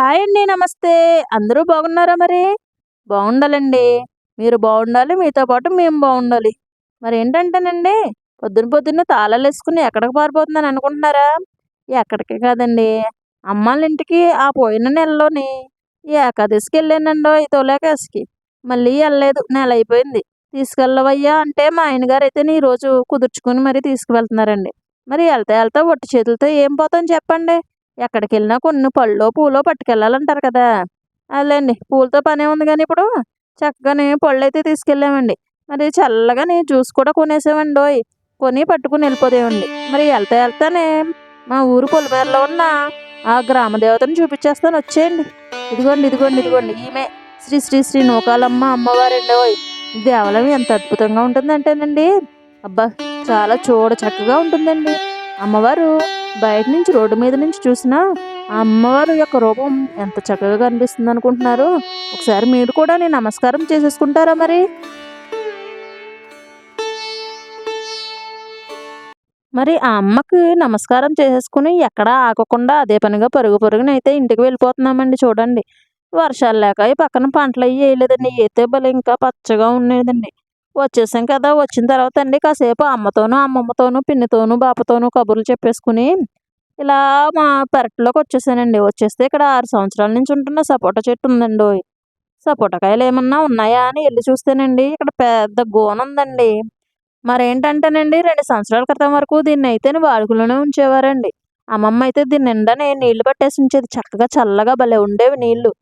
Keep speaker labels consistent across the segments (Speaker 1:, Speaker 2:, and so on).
Speaker 1: Hi అండి నమస్తే. అందరూ బాగున్నారా మరి? బాగుండాలండి. మీరు బాగుండాలి మీతో పాటు మేము బాగుండాలి. మరి ఏంటంటేనండి పొద్దున పొద్దున్న తాళాలు వేసుకుని ఎక్కడికి పారిపోతుందని అనుకుంటున్నారా? ఎక్కడికి కాదండి. అమ్మాళ్ళ ఇంటికి ఆ పోయిన నెలలోని ఏకాదశికి వెళ్ళానండో ఈ తొలేకాశికి మళ్ళీ వెళ్ళలేదు. నెల అయిపోయింది. తీసుకెళ్ళవయ్యా అంటే మా ఆయనగారు అయితే ఈ రోజు కుదుర్చుకుని మరీ తీసుకువెళ్తున్నారండి. మరి వెళ్తా వెళ్తా ఒట్టి చేతులతో ఏం పోతాం చెప్పండి? ఎక్కడికి వెళ్ళినా కొన్ని పళ్ళో పూలో పట్టుకెళ్ళాలంటారు కదా! అదేలేండి పూలతో పనే ఉంది కానీ ఇప్పుడు చక్కగానే పళ్ళు అయితే తీసుకెళ్ళామండి. మరి చల్లగాని జ్యూస్ కూడా కొనేసామండి ఓయ్ కొని పట్టుకుని వెళ్ళిపోదేమండి. మరి వెళ్తా వెళ్తానే మా ఊరు పొలిమేరలో ఉన్న ఆ గ్రామ దేవతను చూపించేస్తాను వచ్చేయండి. ఇదిగోండి ఇదిగోండి ఇదిగోండి ఈమె శ్రీ శ్రీ శ్రీ నూకాలమ్మ అమ్మవారండి ఓయ్. దేవాలయం ఎంత అద్భుతంగా ఉంటుందంటేనండి. అబ్బా చాలా చూడ చక్కగా ఉంటుందండి. అమ్మవారు బయట నుంచి రోడ్డు మీద నుంచి చూసినా ఆ అమ్మవారు యొక్క రూపం ఎంత చక్కగా కనిపిస్తుంది అనుకుంటున్నారు. ఒకసారి మీరు కూడా నేను నమస్కారం చేసేసుకుంటారా మరి? మరి ఆ అమ్మకి నమస్కారం చేసేసుకుని ఎక్కడా ఆగకుండా అదే పనిగా పరుగు పరుగున అయితే ఇంటికి వెళ్ళిపోతున్నామండి చూడండి. వర్షాలు లేక ఈ పక్కన పంటలు అయ్యి వేయలేదండి. అయితే భలే ఇంకా పచ్చగా ఉండేదండి. వచ్చేసాం కదా వచ్చిన తర్వాత అండి కాసేపు అమ్మతోనూ అమ్మమ్మతోనూ పిన్నితోనూ బాపతోనూ కబుర్లు చెప్పేసుకుని ఇలా మా పెరట్లోకి వచ్చేసానండి. వచ్చేస్తే ఇక్కడ ఆరు సంవత్సరాల నుంచి ఉంటున్న సపోటా చెట్టు ఉందండి సపోటా కాయలు ఏమన్నా ఉన్నాయా అని వెళ్ళి చూస్తేనండి ఇక్కడ పెద్ద గోన ఉందండి. మరేంటంటేనండి రెండు సంవత్సరాల క్రితం వరకు దీన్ని అయితే వాడుకలోనే ఉంచేవారండి. అమ్మమ్మ అయితే దీని నిండానే నీళ్ళు పట్టేసి ఉంచేది. చక్కగా చల్లగా భలే ఉండేవి నీళ్ళు.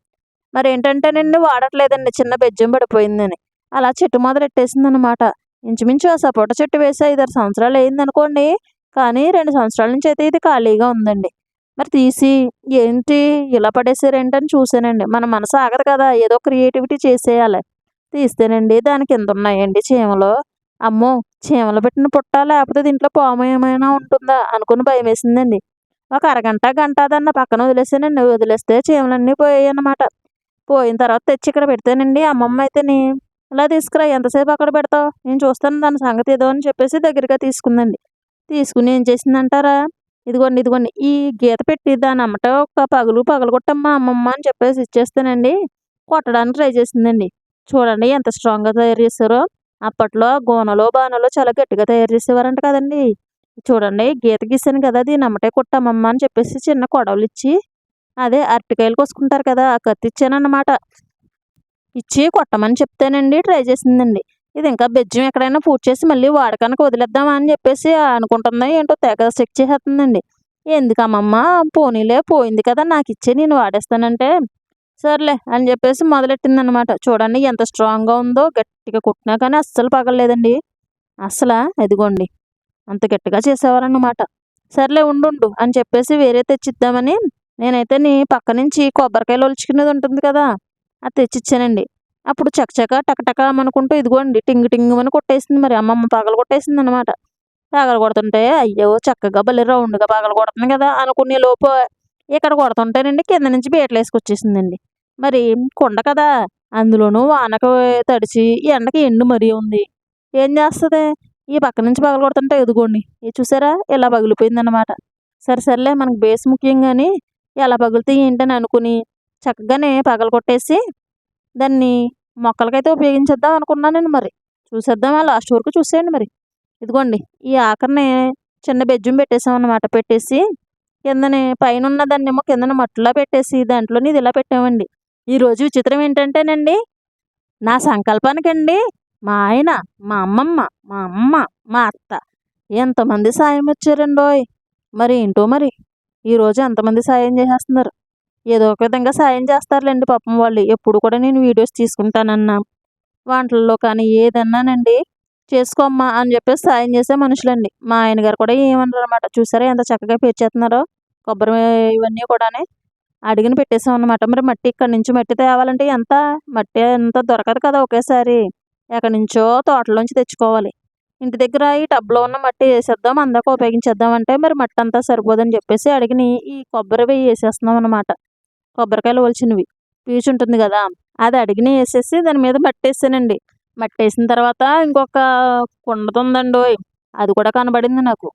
Speaker 1: మరేంటంటేనండి వాడట్లేదండి. చిన్న బెజ్జం పడిపోయిందని. అలా చెట్టు మొదలెట్టేసింది అనమాట ఇంచుమించు ఆ సపోటా చెట్టు వేసి ఐదారు సంవత్సరాలు అయింది అనుకోండి కానీ రెండు సంవత్సరాల నుంచి అయితే ఇది ఖాళీగా ఉందండి. మరి తీసి ఏంటి ఇలా పడేసారేంటని చూసానండి మన మనసు ఆగదు కదా ఏదో క్రియేటివిటీ చేసేయాలి. తీస్తేనండి దాని కింద ఉన్నాయండి చీమలు. అమ్మో చీమలు పెట్టిన పుట్ట లేకపోతే దీంట్లో పాము ఏమైనా ఉంటుందా అనుకుని భయం వేసిందండి ఒక అరగంట గంట దాన్ని పక్కన వదిలేసానండి. వదిలేస్తే చీమలన్నీ పోయాయి అన్నమాట పోయిన తర్వాత తెచ్చి ఇక్కడ పెడితేనండి. అమ్మమ్మ అయితేని ఇలా తీసుకురా ఎంతసేపు అక్కడ పెడతావు? నేను చూస్తాను దాని సంగతి ఏదో అని చెప్పేసి దగ్గరగా తీసుకుందండి. తీసుకుని ఏం చేసిందంటారా? ఇదిగోండి ఇదిగోండి. ఈ గీత పెట్టి దాని అమ్మట ఒక పగులు పగలగొట్టమ్మా అమ్మమ్మ అని చెప్పేసి ఇచ్చేస్తానండి. కొట్టడానికి ట్రై చేసిందండి. చూడండి ఎంత స్ట్రాంగ్గా తయారు చేశారో. అప్పట్లో గోనలో బాణలో చాలా గట్టిగా తయారు చేసేవారంట కదండి. చూడండి గీత గీసాను కదా దీని అమ్మటే కొట్టమ్మమ్మ అని చెప్పేసి చిన్న కొడవలు ఇచ్చి అదే అరటికాయలు కోసుకుంటారు కదా ఆ కత్తి ఇచ్చానన్నమాట. ఇచ్చి కొట్టమని చెప్తేనండి ట్రై చేసిందండి. ఇది ఇంకా బెజ్జం ఎక్కడైనా పూర్తి చేసి మళ్ళీ వాడకానికి వదిలేద్దామా అని చెప్పేసి అనుకుంటుందా ఏంటో తెగ చెక్ చేసేస్తుందండి. ఎందుకమ్మమ్మ పోనీలే పోయింది కదా నాకు ఇచ్చే నేను వాడేస్తానంటే సర్లే అని చెప్పేసి మొదలెట్టింది అనమాట చూడండి ఎంత స్ట్రాంగ్గా ఉందో గట్టిగా కుట్టినా కానీ అస్సలు పగలలేదండి. అసలు ఇదిగోండి. అంత గట్టిగా చేసేవారన్నమాట. సర్లే ఉండు అని చెప్పేసి వేరే తెచ్చిద్దామని నేనైతే నీ పక్క నుంచి కొబ్బరికాయలు ఒలుచుకునేది ఉంటుంది కదా అది తెచ్చిచ్చానండి. అప్పుడు చకచక టకటక అనుకుంటూ ఇదిగోండి టింగ్ టింగ్ అని కొట్టేసింది మరి అమ్మమ్మ పగల కొట్టేసింది అనమాట పగల కొడుతుంటే అయ్యో చక్కగా భలే రౌండ్గా పగల కొడుతుంది కదా అనుకునే లోపు ఇక్కడ కొడుతుంటేనండి కింద నుంచి బీటలు వేసుకొచ్చేసిందండి. మరి కొండ కదా అందులోనూ వానకు తడిచి ఎండకి ఎండు మరీ ఉంది. ఏం చేస్తుంది? ఈ పక్క నుంచి పగల కొడుతుంటే ఎదుగోండి ఇది చూసారా? ఇలా పగిలిపోయింది అనమాట సరే సర్లే మనకు బేస్ ముఖ్యం కానీ ఎలా పగిలితే ఏంటని అనుకుని చక్కగానే పగల కొట్టేసి దాన్ని మొక్కలకైతే ఉపయోగించేద్దాం అనుకున్నానండి మరి. చూసేద్దామా లాస్ట్ వరకు చూసేయండి మరి. ఇదిగోండి ఈ ఆఖరిని చిన్న బెజ్జం పెట్టేసామన్నమాట. పెట్టేసి కిందని పైన ఉన్న దాన్ని ఏమో కిందన మట్టిలో పెట్టేసి దాంట్లోని ఇది ఇలా పెట్టామండి. ఈరోజు విచిత్రం ఏంటంటేనండి నా సంకల్పానికండి మా ఆయన మా అమ్మమ్మ మా అమ్మ మా అత్త ఎంతమంది సాయం వచ్చారండోయ్. మరి ఏంటో మరి? ఈరోజు ఎంతమంది సాయం చేసేస్తున్నారు? ఏదో ఒక విధంగా సాయం చేస్తారులేండి పాపం వాళ్ళు. ఎప్పుడు కూడా నేను వీడియోస్ తీసుకుంటానన్నా. వంటల్లో కానీ ఏదన్నానండి చేసుకోమ్మా అని చెప్పేసి సాయం చేసే మనుషులండి. మా ఆయన గారు కూడా ఏమన్నారు అనమాట చూసారా ఎంత చక్కగా పేర్చేస్తున్నారో? కొబ్బరి ఇవన్నీ కూడానే అడిగిన పెట్టేసాం అనమాట మరి మట్టి ఇక్కడ నుంచి మట్టి తేవాలంటే ఎంత? మట్టి ఎంత దొరకదు కదా ఒకేసారి. ఎక్కడి నుంచో తోటలోంచి తెచ్చుకోవాలి. ఇంటి దగ్గర ఈ టబ్లో ఉన్న మట్టి వేసేద్దాం అందాక ఉపయోగించేద్దాం అంటే మరి మట్టి అంతా సరిపోదని చెప్పేసి అడిగిని ఈ కొబ్బరి వేసేస్తున్నాం అనమాట కొబ్బరికాయలు ఒలిచినవి. పీచు ఉంటుంది కదా. అది అడిగిన వేసేసి దాని మీద మట్టేసానండి మట్టేసిన తర్వాత ఇంకొక కుండది ఉందండి అది కూడా కనబడింది నాకు.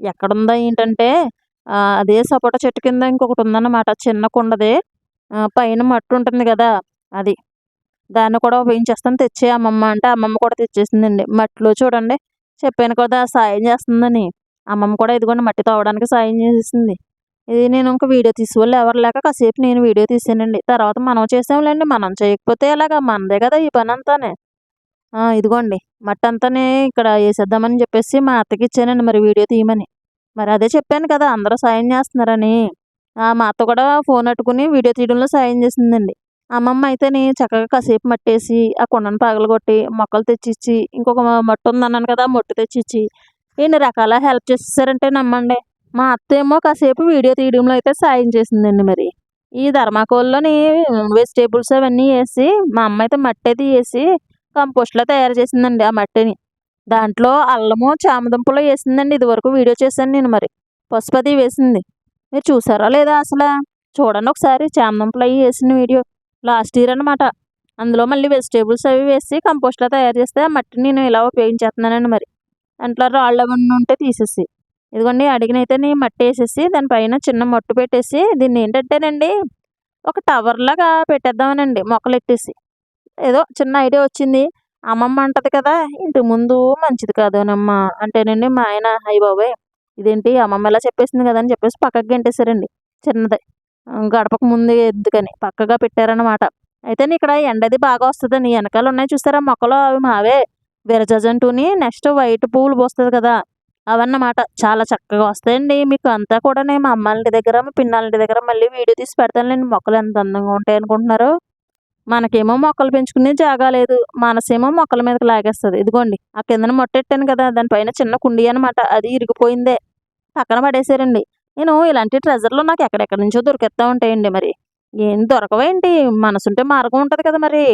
Speaker 1: ఎక్కడుందా ఏంటంటే అదే సపోటా చెట్టు కింద ఇంకొకటి ఉందన్నమాట. చిన్న కుండది. పైన మట్టి ఉంటుంది కదా అది. దాన్ని కూడా ఉపయోగించేస్తాను. తెచ్చే అమ్మమ్మ అంటే అమ్మమ్మ కూడా తెచ్చేసిందండి. మట్టిలో చూడండి. చెప్పాను కదా సాయం చేస్తుందని. అమ్మమ్మ కూడా ఇదిగోండి మట్టి తవ్వడానికి సాయం చేసేసింది ఇది నేను ఇంకా వీడియో తీసేవాళ్ళు ఎవరు లేక కాసేపు నేను వీడియో తీసానండి. తర్వాత మనం చేసాంలేండి మనం చేయకపోతే ఎలాగా? మనదే కదా ఈ పని అంతానే ఆ, ఇదిగోండి మట్టి అంతానే ఇక్కడ వేసేద్దామని చెప్పేసి మా అత్తకి ఇచ్చానండి మరి వీడియో తీయమని. మరి అదే చెప్పాను కదా అందరూ సాయం చేస్తున్నారని. ఆ, మా అత్త కూడా ఫోన్ అట్టుకుని వీడియో తీయడంలో సాయం చేసిందండి. అమ్మమ్మ అయితేనే చక్కగా కాసేపు మట్టేసి ఆ కుండను పగలగొట్టి మొక్కలు తెచ్చిచ్చి ఇంకొక మట్టు ఉందన్నాను కదా ఆ తెచ్చిచ్చి ఇన్ని రకాల హెల్ప్ చేసేసారంటే నమ్మండి మా అత్త ఏమో కాసేపు వీడియో తీయడంలో అయితే సాయం చేసిందండి మరి. ఈ ధర్మాకోల్లోని వెజిటేబుల్స్ అవన్నీ వేసి మా అమ్మ అయితే మట్టి అయితే వేసి కంపోస్ట్లో తయారు చేసిందండి ఆ మట్టిని. దాంట్లో అల్లము చామదుంపలు వేసిందండి ఇదివరకు వీడియో చేశాను నేను మరి. పసుపది వేసింది. మీరు చూసారా లేదా అసలు? చూడండి ఒకసారి చామదుంపలు అవి వేసిన వీడియో. లాస్ట్ ఇయర్ అనమాట అందులో మళ్ళీ వెజిటేబుల్స్ అవి వేసి కంపోస్ట్లో తయారు చేస్తే ఆ మట్టిని నేను ఇలా ఉపయోగించేస్తున్నానండి మరి. దాంట్లో రాళ్ళు అవన్నీ ఉంటే తీసేసి. ఇదిగోండి అడిగినైతే అయితే మట్టి వేసేసి దానిపైన చిన్న మట్టు పెట్టేసి దీన్ని ఏంటంటేనండి ఒక టవర్ లాగా పెట్టేద్దామనండి మొక్కలు ఎట్టేసి ఏదో చిన్న ఐడియా వచ్చింది. అమ్మమ్మ అంటది కదా ఇంటి ముందు మంచిది కాదోనమ్మా అంటేనండి మా ఆయన అయ్య బాబాయ్ ఇదేంటి? అమ్మమ్మ ఎలా చెప్పేసింది కదా అని చెప్పేసి పక్కకి గెంటేశారండి చిన్నది. గడపకు ముందు ఎద్దుకని పక్కగా పెట్టారనమాట అయితే ఇక్కడ ఎండది బాగా వస్తుందని వెనకాల ఉన్నాయి చూస్తారా మొక్కలు అవి మావే. విరజజంటుని నెక్స్ట్ వైట్ పువ్వులు పోస్తుంది కదా అవన్నమాట. చాలా చక్కగా వస్తాయండి. మీకు అంతా కూడా నేను మా అమ్మాళ్ళ దగ్గర మా పిన్నాళ్ళ దగ్గర మళ్ళీ వీడియో తీసి పెడతానులేండి మొక్కలు ఎంత అందంగా ఉంటాయి అనుకుంటున్నారు. మనకేమో మొక్కలు పెంచుకునే జాగా లేదు. మనసేమో మొక్కల మీదకి లాగేస్తుంది. ఇదిగోండి ఆ కిందన మొట్టెట్టాను కదా. దానిపైన చిన్న కుండీ అనమాట అది ఇరిగిపోయిందే. పక్కన పడేసారండి. నేను ఇలాంటి ట్రెజర్లు నాకు ఎక్కడెక్కడి నుంచో దొరికేస్తూ ఉంటాయండి మరి. ఏం దొరకవేంటి మనసుంటే మార్గం ఉంటుంది కదా మరి.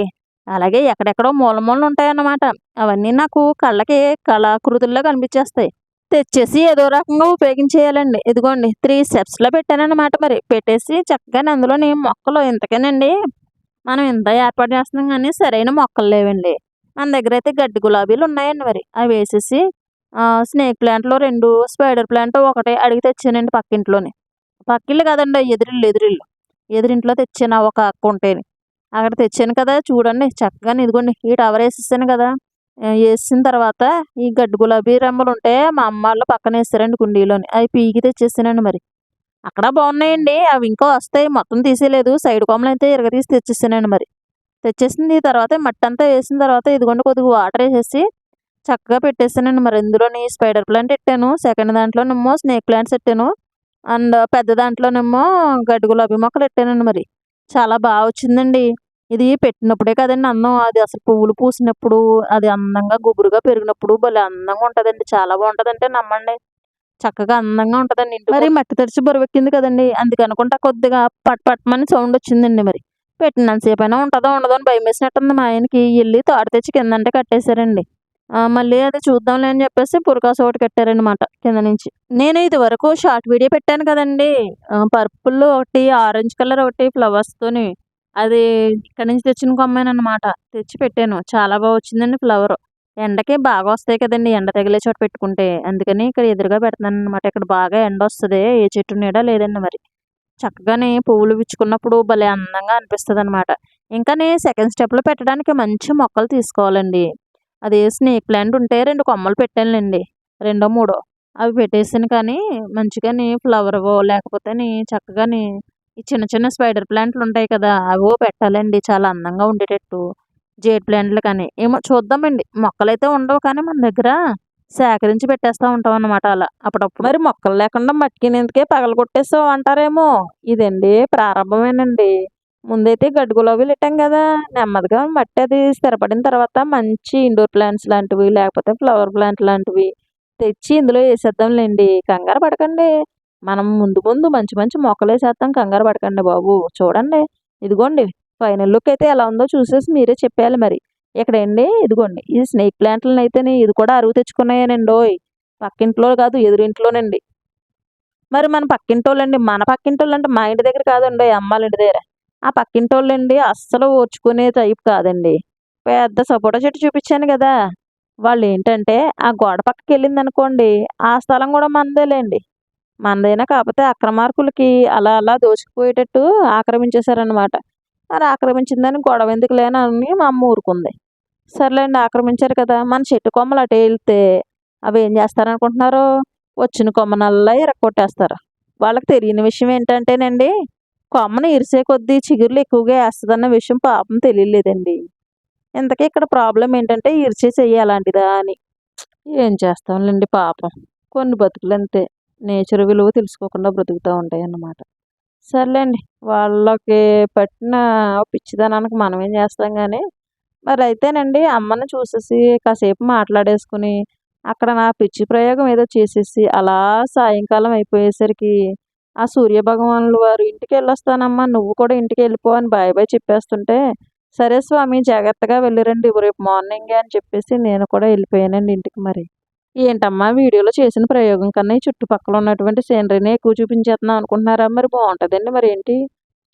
Speaker 1: అలాగే ఎక్కడెక్కడో మూల మూలలు ఉంటాయన్నమాట. అవన్నీ నాకు కళ్ళకి కళాకృతుల్లో కనిపించేస్తాయి. తెచ్చేసి ఏదో రకంగా ఉపయోగించేయాలండి. ఇదిగోండి త్రీ స్టెప్స్లో పెట్టానన్నమాట మరి. పెట్టేసి చక్కగా అందులోని మొక్కలు ఇంతకేనండి. మనం ఇంత ఏర్పాటు చేస్తున్నాం కానీ సరైన మొక్కలు లేవండి. మన దగ్గర అయితే గడ్డి గులాబీలు ఉన్నాయండి మరి. అవి వేసేసి ఆ, స్నేక్ ప్లాంట్లో రెండు స్పైడర్ ప్లాంట్ ఒకటి అడిగి తెచ్చానండి పక్కింట్లోని. పక్కిళ్ళు కాదండి ఎదురిల్లు ఎదురిల్లు ఎదురింట్లో తెచ్చాను ఒక అక్క ఉంటేని. అక్కడ తెచ్చాను కదా చూడండి చక్కగా ఇదిగోండి ఈ టవర్ వేసేసాను కదా. వేసిన తర్వాత ఈ గడ్డి గులాబీ రెమ్మలు ఉంటే మా అమ్మ వాళ్ళు పక్కన వేస్తారండి కుండీలోని. అవి పీకి తెచ్చేసానండి మరి. అక్కడ బాగున్నాయండి. అవి ఇంకా వస్తాయి. మొత్తం తీసేయలేదు. సైడ్ కొమ్మలు అయితే ఇరగతీసి తెచ్చేసానండి మరి. తెచ్చేసింది. తర్వాత మట్టి అంతా వేసిన తర్వాత ఇదిగోండి కొద్దిగా వాటర్ వేసేసి చక్కగా పెట్టేసానండి మరి. ఇందులోని స్పైడర్ ప్లాంట్ పెట్టాను. సెకండ్ దాంట్లోనేమో స్నేక్ ప్లాంట్స్ పెట్టాను. అండ్ పెద్ద దాంట్లోనేమో గడ్డి గులాబీ మొక్కలు పెట్టానండి మరి. చాలా బాగా వచ్చిందండి. ఇది పెట్టినప్పుడే కదండి అందం అది అసలు పువ్వులు పూసినప్పుడు అది అందంగా గుబురుగా పెరిగినప్పుడు భలే అందంగా ఉంటుందండి. చాలా బాగుంటుందంటే నమ్మండి. చక్కగా అందంగా ఉంటుందండి మరి మట్టి తడిచి బరువెక్కింది కదండి. అందుకు అనుకుంటా కొద్దిగా పట్ పట్టమని సౌండ్ వచ్చిందండి మరి. పెట్టినంతసేపు అయినా ఉంటుందో ఉండదో అని భయం వేసినట్టుంది మా ఆయనకి. వెళ్ళి తాడు తెచ్చి కిందంటే కట్టేశారండి. ఆ, మళ్ళీ అది చూద్దాంలే అని చెప్పేసి పురకాసు ఒకటి కట్టారనమాట కింద నుంచి. నేను ఇది వరకు షార్ట్ వీడియో పెట్టాను కదండి. పర్పుల్ ఒకటి ఆరెంజ్ కలర్ ఒకటి ఫ్లవర్స్తోని అది ఇక్కడ నుంచి తెచ్చిన కొమ్మేనమాట తెచ్చి పెట్టాను. చాలా బాగా వచ్చిందండి ఫ్లవర్. ఎండకి బాగా వస్తాయి కదండి. ఎండ తగిలే చోట పెట్టుకుంటే. అందుకని ఇక్కడ ఎదురుగా పెడతాను అనమాట ఇక్కడ బాగా ఎండ వస్తుంది. ఏ చెట్టు నీడ లేదండి మరి. చక్కగానే పువ్వులు విచ్చుకున్నప్పుడు భలే అందంగా అనిపిస్తుంది అనమాట ఇంకా నేను సెకండ్ స్టెప్లో పెట్టడానికి మంచి మొక్కలు తీసుకోవాలండి. అది స్నేక్ ప్లాంట్ ఉంటే రెండు కొమ్మలు పెట్టానులేండి. రెండో మూడో. అవి పెట్టేసాను కానీ మంచిగాని ఫ్లవర్ లేకపోతే చక్కగాని ఈ చిన్న చిన్న స్పైడర్ ప్లాంట్లు ఉంటాయి కదా అవో పెట్టాలండి. చాలా అందంగా ఉండేటట్టు. జేడ్ ప్లాంట్లు కానీ ఏమో చూద్దామండి. మొక్కలైతే ఉండవు కానీ మన దగ్గర సేకరించి పెట్టేస్తూ ఉంటాం అన్నమాట అలా. అప్పుడప్పుడు మరి మొక్కలు లేకుండా మట్టికినందుకే పగల కొట్టేసావు అంటారేమో? ఇదండి ప్రారంభమేనండి. ముందైతే గడ్డి గులాబీలు ఇట్టాం కదా నెమ్మదిగా మట్టి అది స్థిరపడిన తర్వాత మంచి ఇండోర్ ప్లాంట్స్ లాంటివి లేకపోతే ఫ్లవర్ ప్లాంట్ లాంటివి తెచ్చి ఇందులో వేసేద్దాంలేండి. కంగారు పడకండి. మనం ముందు ముందు మంచి మంచి మొక్కలు వేసేద్దాం కంగారు పడకండి బాబు. చూడండి. ఇదిగోండి. ఫైనల్ లుక్ అయితే ఎలా ఉందో చూసేసి మీరే చెప్పాలి మరి. ఇక్కడ అండి ఇదిగోండి. ఈ స్నేక్ ప్లాంట్లను అయితేనే ఇది కూడా అరువు తెచ్చుకున్నాయనండి. పక్కింట్లో కాదు ఎదురింట్లోనండి. మరి మన పక్కింటోళ్ళండి. మన పక్కింటోళ్ళంటే మా ఇంటి దగ్గర కాదండి. అమ్మాళ్ళ ఇంటి దగ్గర. ఆ పక్కింటోళ్ళండి అస్సలు ఓర్చుకునే టైప్ కాదండి. పెద్ద సపోటా చెట్టు చూపించాను కదా! వాళ్ళు ఏంటంటే ఆ గోడ పక్కకి వెళ్ళింది అనుకోండి ఆ స్థలం కూడా మనదేలేండి. మనదైనా కాకపోతే అక్రమార్కులకి అలా అలా దోచుకుపోయేటట్టు ఆక్రమించేశారనమాట మరి ఆక్రమించిందని గొడవ ఎందుకు లేనని మా అమ్మ ఊరుకుంది. సర్లేండి ఆక్రమించారు కదా మన చెట్టు కొమ్మలు అటు వెళ్తే అవి ఏం చేస్తారనుకుంటున్నారు? వచ్చిన కొమ్మనల్లా ఇరక్కొట్టేస్తారు. వాళ్ళకి తెలియని విషయం ఏంటంటేనండి కొమ్మను ఇరిసే కొద్దీ చిగుర్లు ఎక్కువగా వేస్తుందన్న విషయం పాపం తెలియలేదండి. ఇంతకీ ఇక్కడ ప్రాబ్లం ఏంటంటే ఇరిచే చెయ్యి అలాంటిదా అని. ఏం చేస్తాంలేండి పాపం. కొన్ని బతుకులు అంతే నేచర్ విలువ తెలుసుకోకుండా బ్రతుకుతూ ఉంటాయి అన్నమాట సర్లేండి వాళ్ళకి పట్టిన పిచ్చిదనానికి మనం ఏం చేస్తాం కానీ మరి అయితేనండి అమ్మని చూసేసి కాసేపు మాట్లాడేసుకుని అక్కడ నా పిచ్చి ప్రయోగం ఏదో చేసేసి అలా సాయంకాలం అయిపోయేసరికి ఆ సూర్య భగవానులు వారు ఇంటికి వెళ్ళొస్తానమ్మా నువ్వు కూడా ఇంటికి వెళ్ళిపో అని బాయ్ బాయ్ చెప్పేస్తుంటే సరే స్వామి జాగ్రత్తగా వెళ్ళిరండి రేపు మార్నింగే అని చెప్పేసి నేను కూడా వెళ్ళిపోయానండి ఇంటికి మరి. ఏంటమ్మా వీడియోలో చేసిన ప్రయోగం కన్నా ఈ చుట్టుపక్కల ఉన్నటువంటి సీనరీని ఎక్కువ చూపించేస్తున్నాం అనుకుంటున్నారా? మరి బాగుంటుందండి మరి ఏంటి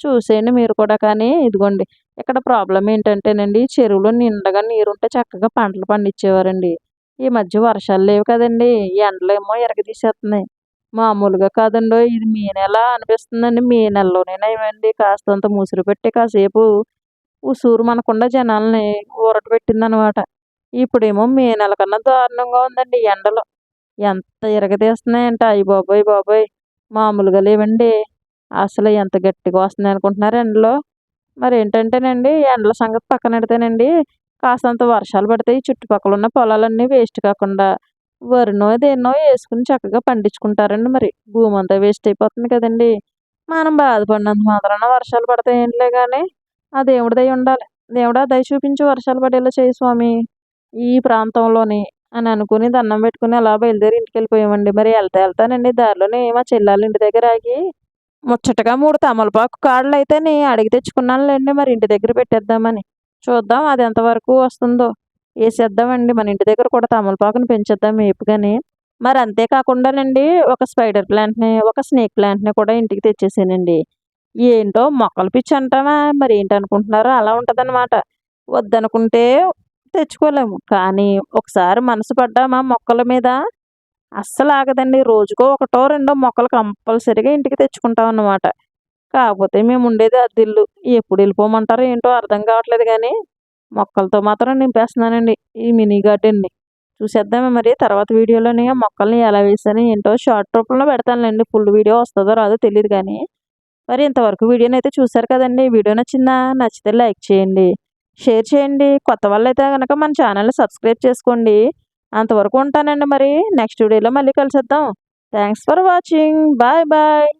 Speaker 1: చూసేయండి మీరు కూడా కానీ. ఇదిగోండి ఇక్కడ ప్రాబ్లం ఏంటంటేనండి చెరువులో నిండగా నీరుంటే చక్కగా పంటలు పండించేవారండి. ఈ మధ్య వర్షాలు లేవు కదండి ఎండలేమో ఎరగదీసేస్తున్నాయి. మామూలుగా కాదండో ఇది మీ నెల అనిపిస్తుందండి మీ నెలలోనేనేమండి కాస్తంత ముసురు పెట్టి కాసేపు ఉసూరు మనకుండా జనాల్ని ఊరట పెట్టిందనమాట. ఇప్పుడేమో మే నెల కన్నా దారుణంగా ఉందండి ఎండలు. ఎంత ఇరగదీస్తున్నాయంటే. అయ్యి బాబోయ్ బాబోయ్. మామూలుగా లేవండి. అసలు ఎంత గట్టిగా వస్తున్నాయి అనుకుంటున్నారు ఎండలో. మరి ఏంటంటేనండి ఎండల సంగతి పక్కన పెడితేనండి కాస్తంత వర్షాలు పడితే ఈ చుట్టుపక్కల ఉన్న పొలాలన్నీ వేస్ట్ కాకుండా వరినో దేన్నో వేసుకుని చక్కగా పండించుకుంటారండి మరి. భూమి అంతా వేస్ట్ అయిపోతుంది కదండి. మనం బాధపడినంత మాత్రాన వర్షాలు పడితే ఏంటిలే కానీ ఆ దేవుడి దయ ఉండాలి. దేవుడా దయ చూపించి వర్షాలు పడేలా చేయి స్వామి. ఈ ప్రాంతంలోని అని అనుకుని దండం పెట్టుకుని అలా బయలుదేరి ఇంటికి వెళ్ళిపోయామండి మరి వెళ్తా వెళ్తానండి. దారిలోనే మా చెల్లెళ్ళ ఇంటి దగ్గర ఆగి ముచ్చటగా మూడు తమలపాకు కాడలు అయితే నీ అడిగి తెచ్చుకున్నానులేండి. మరి ఇంటి దగ్గర పెట్టేద్దామని. చూద్దాం అది ఎంతవరకు వస్తుందో. వేసేద్దామండి. మన ఇంటి దగ్గర కూడా తమలపాకుని పెంచేద్దాం ఏపుగాని. మరి అంతేకాకుండానండి ఒక స్పైడర్ ప్లాంట్ని ఒక స్నేక్ ప్లాంట్ని కూడా ఇంటికి తెచ్చేసానండి. ఏంటో మొక్కలు పిచ్చి అంటామా? మరి ఏంటనుకుంటున్నారో అలా ఉంటుందన్నమాట. వద్దనుకుంటే తెచ్చుకోలేము. కానీ ఒకసారి మనసు పడ్డామా మొక్కల మీద? అస్సలు ఆగదండి. రోజుకో ఒకటో రెండో మొక్కలు కంపల్సరీగా ఇంటికి తెచ్చుకుంటాం అన్నమాట. కాకపోతే మేము ఉండేది అద్దిల్లు ఎప్పుడు వెళ్ళిపోమంటారో ఏంటో అర్థం కావట్లేదు కానీ మొక్కలతో మాత్రం నింపేస్తున్నానండి ఈ మినీ గార్డెన్ని. చూసేద్దామే మరి. తర్వాత వీడియోలోని మొక్కల్ని ఎలా వేసాను ఏంటో షార్ట్ రూపంలో పెడతానులేండి. ఫుల్ వీడియో వస్తుందో రాదో తెలియదు కానీ. మరి ఇంతవరకు వీడియోని అయితే చూసారు కదండి. వీడియో నచ్చిందా? నచ్చితే లైక్ చేయండి. షేర్ చేయండి. కొత్త వాళ్ళు అయితే కనుక మన ఛానల్ని సబ్స్క్రైబ్ చేసుకోండి. అంతవరకు ఉంటానండి మరి. నెక్స్ట్ వీడియోలో మళ్ళీ కలిసేద్దాం. Thanks for watching. Bye bye.